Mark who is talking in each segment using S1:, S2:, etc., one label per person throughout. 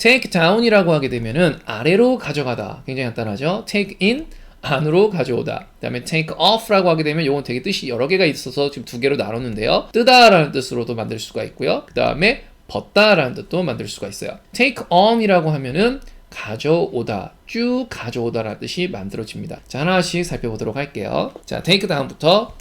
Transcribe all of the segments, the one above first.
S1: take down이라고 하게 되면은 아래로 가져가다. 굉장히 간단하죠. take in 안으로 가져오다. 그다음에 take off라고 하게 되면 이건 되게 뜻이 여러 개가 있어서 지금 두 개로 나눴는데요. 뜨다라는 뜻으로도 만들 수가 있고요. 그다음에 벗다라는 뜻도 만들 수가 있어요. take on이라고 하면은 가져오다, 쭉 가져오다라는 뜻이 만들어집니다. 자, 하나씩 살펴보도록 할게요. 자, take down부터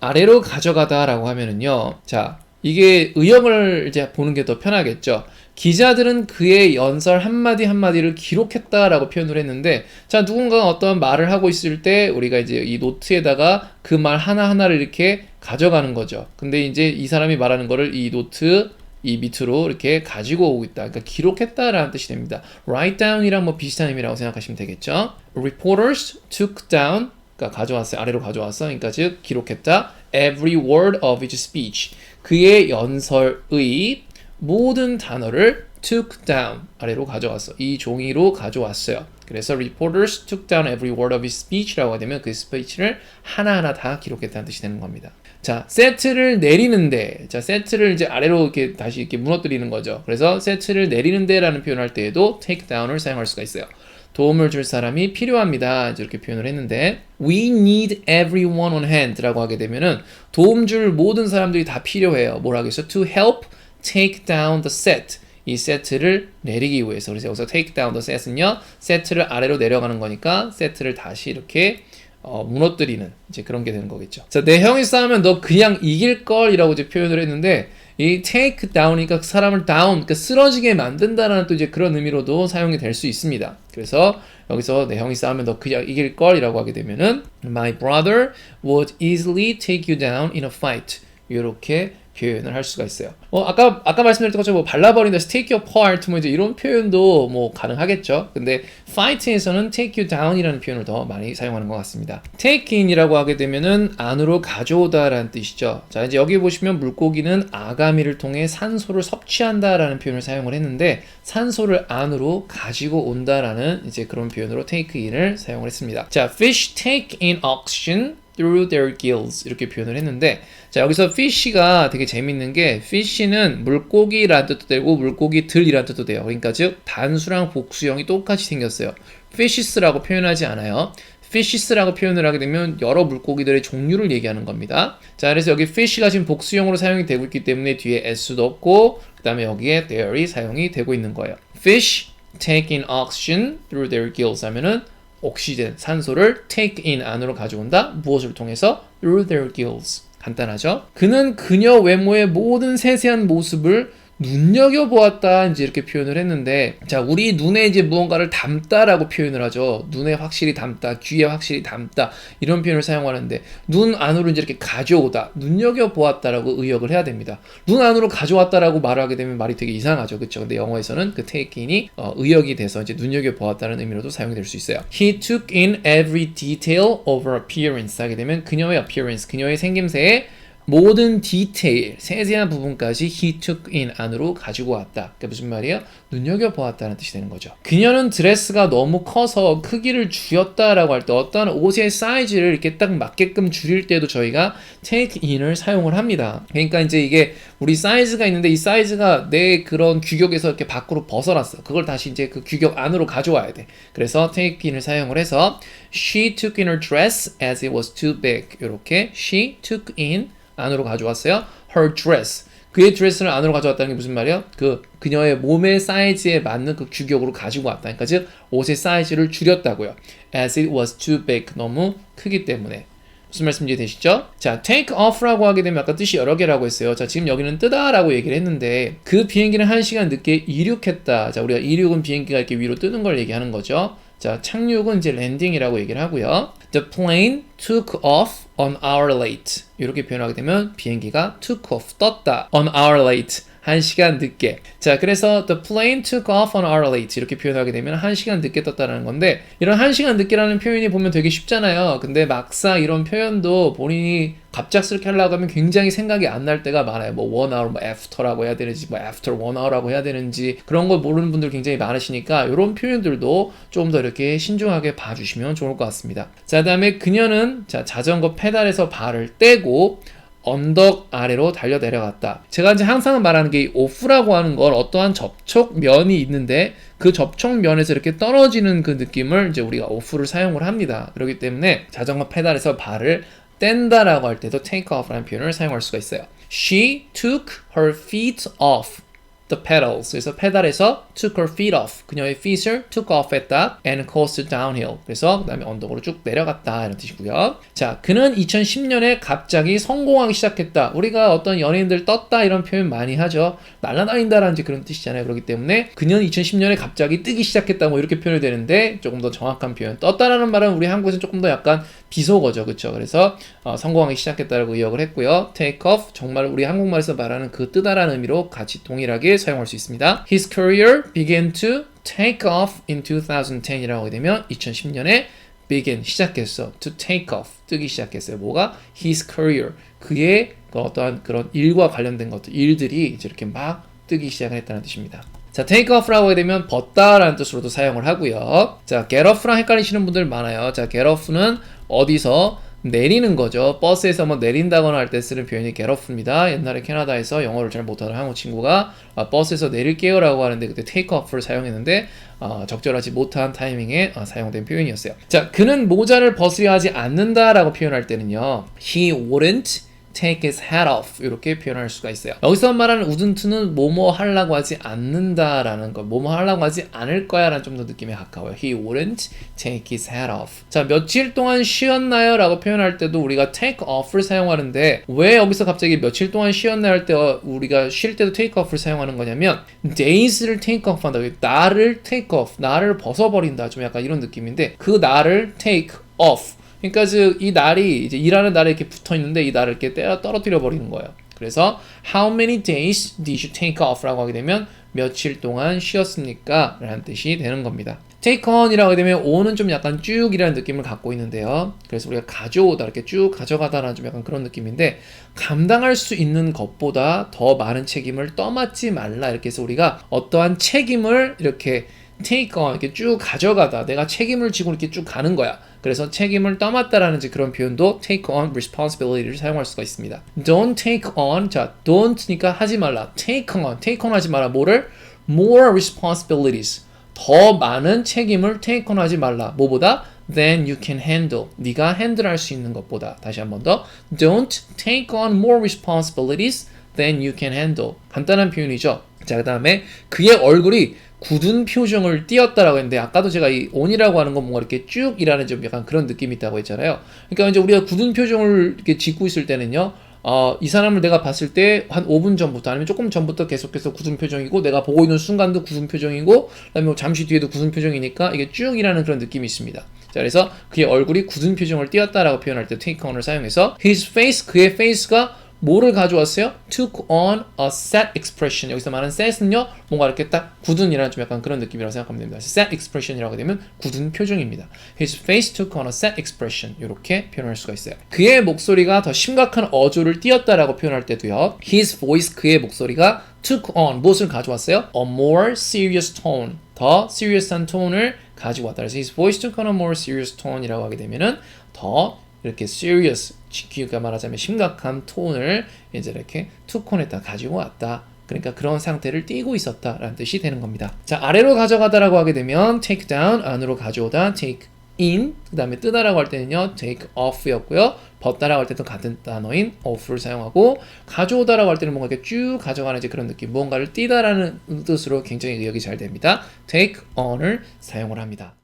S1: 아래로 가져가다라고 하면은요. 자, 이게 의역을 이제 보는 게 더 편하겠죠. 기자들은 그의 연설 한마디 한마디를 기록했다라고 표현을 했는데, 자, 누군가 어떤 말을 하고 있을 때 우리가 이제 이 노트에다가 그 말 하나하나를 이렇게 가져가는 거죠. 근데 이제 이 사람이 말하는 거를 이 노트 이 밑으로 이렇게 가지고 오고 있다. 그러니까 기록했다라는 뜻이 됩니다. write down이랑 뭐 비슷한 의미라고 생각하시면 되겠죠. reporters took down 그러니까 가져왔어요. 아래로 가져왔어. 그러니까 즉 기록했다. every word of his speech. 그의 연설의 모든 단어를 took down 아래로 가져왔어. 이 종이로 가져왔어요. 그래서 reporters took down every word of his speech라고 하면 그 스피치를 하나하나 다 기록했다는 뜻이 되는 겁니다. 자, 세트를 내리는데, 자, 세트를 이제 아래로 이렇게 다시 이렇게 무너뜨리는 거죠. 그래서 세트를 내리는데라는 표현을 할 때에도 take down을 사용할 수가 있어요. 도움을 줄 사람이 필요합니다. 이렇게 표현을 했는데 we need everyone on hand라고 하게 되면은 도움 줄 모든 사람들이 다 필요해요. 뭐라 하겠어? to help take down the set. 이 세트를 내리기 위해서 그래서 여기서 take down the set은요 세트를 아래로 내려가는 거니까 세트를 다시 이렇게 어, 무너뜨리는 이제 그런 게 되는 거겠죠. 자, 내 형이 싸우면 너 그냥 이길 걸이라고 이제 표현을 했는데 이 take down이니까 그 사람을 down, 그러니까 쓰러지게 만든다라는 또 이제 그런 의미로도 사용이 될 수 있습니다. 그래서 여기서 내 형이 싸우면 너 그냥 이길 걸이라고 하게 되면은 My brother would easily take you down in a fight. 이렇게 표현을 할 수가 있어요. 어, 아까 아까 말씀드렸던 것처럼 뭐 발라버린다, take you apart 뭐 이제 이런 표현도 뭐 가능하겠죠. 근데 fight에서는 take you down이라는 표현을 더 많이 사용하는 것 같습니다. take in이라고 하게 되면은 안으로 가져오다라는 뜻이죠. 자 이제 여기 보시면 물고기는 아가미를 통해 산소를 섭취한다라는 표현을 사용을 했는데 산소를 안으로 가지고 온다라는 이제 그런 표현으로 take in을 사용을 했습니다. 자 fish take in oxygen through their gills 이렇게 표현을 했는데 자 여기서 fish가 되게 재밌는 게 fish는 물고기라는 뜻도 되고 물고기 들이라는 뜻도 돼요. 그러니까 즉 단수랑 복수형이 똑같이 생겼어요. fishes라고 표현하지 않아요. fishes라고 표현을 하게 되면 여러 물고기들의 종류를 얘기하는 겁니다. 자 그래서 여기 fish가 지금 복수형으로 사용이 되고 있기 때문에 뒤에 s도 없고 그 다음에 여기에 there이 사용이 되고 있는 거예요. fish take in oxygen through their gills 하면은 옥시젠, 산소를 take in 안으로 가져온다. 무엇을 통해서? through their gills. 간단하죠? 그는 그녀 외모의 모든 세세한 모습을 눈여겨보았다 이제 이렇게 표현을 했는데 자 우리 눈에 이제 무언가를 담다라고 표현을 하죠. 눈에 확실히 담다 귀에 확실히 담다 이런 표현을 사용하는데 눈 안으로 이제 이렇게 가져오다 눈여겨보았다라고 의역을 해야 됩니다. 눈 안으로 가져왔다라고 말하게 되면 말이 되게 이상하죠. 그렇죠 근데 영어에서는 그 take in이 어, 의역이 돼서 이제 눈여겨보았다는 의미로도 사용이 될 수 있어요. He took in every detail of her appearance 하게 되면 그녀의 appearance 그녀의 생김새에 모든 디테일, 세세한 부분까지 he took in 안으로 가지고 왔다. 그게 무슨 말이에요? 눈여겨보았다는 뜻이 되는 거죠. 그녀는 드레스가 너무 커서 크기를 줄였다라고 할 때 어떤 옷의 사이즈를 이렇게 딱 맞게끔 줄일 때도 저희가 take in을 사용을 합니다. 그러니까 이제 이게 우리 사이즈가 있는데 이 사이즈가 내 그런 규격에서 이렇게 밖으로 벗어났어. 그걸 다시 이제 그 규격 안으로 가져와야 돼. 그래서 take in을 사용을 해서 she took in her dress as it was too big. 이렇게 she took in 안으로 가져왔어요. her dress. 그의 드레스를 안으로 가져왔다는 게 무슨 말이야? 그 그녀의 몸의 사이즈에 맞는 그 규격으로 가지고 왔다. 그러니까 즉 옷의 사이즈를 줄였다고요. as it was too big. 너무 크기 때문에. 무슨 말씀 이해되시죠? 자, take off라고 하게 되면 아까 뜻이 여러 개라고 했어요. 자, 지금 여기는 뜨다라고 얘기를 했는데 그 비행기는 1시간 늦게 이륙했다. 자, 우리가 이륙은 비행기가 이렇게 위로 뜨는 걸 얘기하는 거죠. 자, 착륙은 이제 랜딩이라고 얘기를 하고요. The plane took off on hour late. 이렇게 표현하게 되면 비행기가 took off 떴다. on hour late. 1시간 늦게. 자, 그래서 the plane took off on hour late 이렇게 표현하게 되면 1시간 늦게 떴다라는 건데 이런 1시간 늦게라는 표현이 보면 되게 쉽잖아요. 근데 막상 이런 표현도 본인이 갑작스럽게 하려고 하면 굉장히 생각이 안 날 때가 많아요. 뭐 one hour, 뭐 after라고 해야 되는지, 뭐 after one hour라고 해야 되는지 그런 걸 모르는 분들 굉장히 많으시니까 이런 표현들도 좀 더 이렇게 신중하게 봐주시면 좋을 것 같습니다. 자, 그다음에 그녀는 자 자전거 페달에서 발을 떼고 언덕 아래로 달려 내려갔다. 제가 이제 항상 말하는 게이 off라고 하는 건 어떠한 접촉 면이 있는데 그 접촉 면에서 이렇게 떨어지는 그 느낌을 이제 우리가 off를 사용을 합니다. 그렇기 때문에 자전거 페달에서 발을 뗀다라고 할 때도 take off라는 표현을 사용할 수가 있어요. She took her feet off the pedals. 그래서 페달에서 took her feet off. 그녀의 feet을 took off 했다. and coasted downhill. 그래서 그 다음에 언덕으로 쭉 내려갔다. 이런 뜻이고요. 자, 그는 2010년에 갑자기 성공하기 시작했다. 우리가 어떤 연예인들 떴다 이런 표현 많이 하죠. 날아다닌다라는 이제 그런 뜻이잖아요. 그렇기 때문에 그녀는 2010년에 갑자기 뜨기 시작했다. 뭐 이렇게 표현이 되는데 조금 더 정확한 표현. 떴다라는 말은 우리 한국에서 조금 더 약간 비속어죠. 그렇죠? 그래서 어, 성공하기 시작했다라고 의역을 했고요. take off 정말 우리 한국말에서 말하는 그 뜨다라는 의미로 같이 동일하게 사용할 수 있습니다. His career began to take off in 2010이라고 하게 되면 2010년에 begin 시작했어. to take off 뜨기 시작했어요. 뭐가 his career 그의 그 어떠한 그런 일과 관련된 것들 일들이 이제 이렇게 막 뜨기 시작을 했다는 뜻입니다. 자, take off라고 하게 되면 벗다라는 뜻으로도 사용을 하고요. 자, get off랑 헷갈리시는 분들 많아요. 자, get off는 어디서 내리는 거죠. 버스에서 뭐 내린다거나 할 때 쓰는 표현이 get off입니다. 옛날에 캐나다에서 영어를 잘 못하는 한국 친구가 아, 버스에서 내릴게요 라고 하는데 그때 take off를 사용했는데 어, 적절하지 못한 타이밍에 어, 사용된 표현이었어요. 자, 그는 모자를 벗으려 하지 않는다 라고 표현할 때는요. He wouldn't take his hat off 이렇게 표현할 수가 있어요. 여기서 말하는 wouldn't는 뭐뭐 하려고 하지 않는다라는 거, 뭐뭐 하려고 하지 않을 거야라는 좀 더 느낌에 가까워요. He wouldn't take his hat off. 자, 며칠 동안 쉬었나요?라고 표현할 때도 우리가 take off를 사용하는데 왜 여기서 갑자기 며칠 동안 쉬었나요 할 때 우리가 쉴 때도 take off를 사용하는 거냐면 days를 take off 한다. 날을 take off, 날을 벗어버린다. 좀 약간 이런 느낌인데 그 날을 take off 그러니까 이 날이 이제 일하는 날에 이렇게 붙어 있는데 이 날을 이렇게 떼어 떨어뜨려 버리는 거예요. 그래서 how many days did you take off라고 하게 되면 며칠 동안 쉬었습니까? 라는 뜻이 되는 겁니다. take on이라고 하게 되면 on은 좀 약간 쭉이라는 느낌을 갖고 있는데요. 그래서 우리가 가져오다 이렇게 쭉 가져가다라는 좀 약간 그런 느낌인데 감당할 수 있는 것보다 더 많은 책임을 떠맡지 말라 이렇게 해서 우리가 어떠한 책임을 이렇게 take on 이렇게 쭉 가져가다 내가 책임을 지고 이렇게 쭉 가는 거야. 그래서 책임을 떠맡다라는 그런 표현도 take on responsibility를 사용할 수가 있습니다. Don't take on 자 don't니까 하지 말라. take on take on 하지 마라. 뭐를 more responsibilities 더 많은 책임을 take on 하지 말라. 뭐보다 than you can handle. 네가 핸들할 수 있는 것보다. 다시 한 번 더. Don't take on more responsibilities than you can handle. 간단한 표현이죠. 자, 그 다음에 그의 얼굴이 굳은 표정을 띄었다라고 했는데 아까도 제가 이 on이라고 하는 건 뭔가 이렇게 쭉 일하는 좀 약간 그런 느낌이 있다고 했잖아요. 그러니까 이제 우리가 굳은 표정을 이렇게 짓고 있을 때는요. 어, 이 사람을 내가 봤을 때 한 5분 전부터 아니면 조금 전부터 계속해서 굳은 표정이고 내가 보고 있는 순간도 굳은 표정이고 그다음에 뭐 잠시 뒤에도 굳은 표정이니까 이게 쭉 일하는 그런 느낌이 있습니다. 자, 그래서 그의 얼굴이 굳은 표정을 띄었다라고 표현할 때 take on을 사용해서 his face 그의 face가 뭐를 가져왔어요? took on a set expression. 여기서 말하는 set은요, 뭔가 이렇게 딱 굳은이라는 좀 약간 그런 느낌이라고 생각하면 됩니다. set expression이라고 되면 굳은 표정입니다. His face took on a set expression. 이렇게 표현할 수가 있어요. 그의 목소리가 더 심각한 어조를 띄었다라고 표현할 때도요. His voice, 그의 목소리가 took on, 무엇을 가져왔어요? A more serious tone. 더 serious한 톤을 가지고 왔다. 그래서 his voice took on a more serious tone이라고 하게 되면은 더 이렇게 serious, 그러니까 말하자면 심각한 톤을 이제 이렇게 투콘에다 가지고 왔다. 그러니까 그런 상태를 띠고 있었다라는 뜻이 되는 겁니다. 자, 아래로 가져가다라고 하게 되면 take down, 안으로 가져오다, take in, 그 다음에 뜨다라고 할 때는요, take off였고요. 벗다라고 할 때도 같은 단어인 off를 사용하고, 가져오다라고 할 때는 뭔가 이렇게 쭉 가져가는 그런 느낌, 무언가를 띠다라는 뜻으로 굉장히 의역이 잘 됩니다. take on을 사용을 합니다.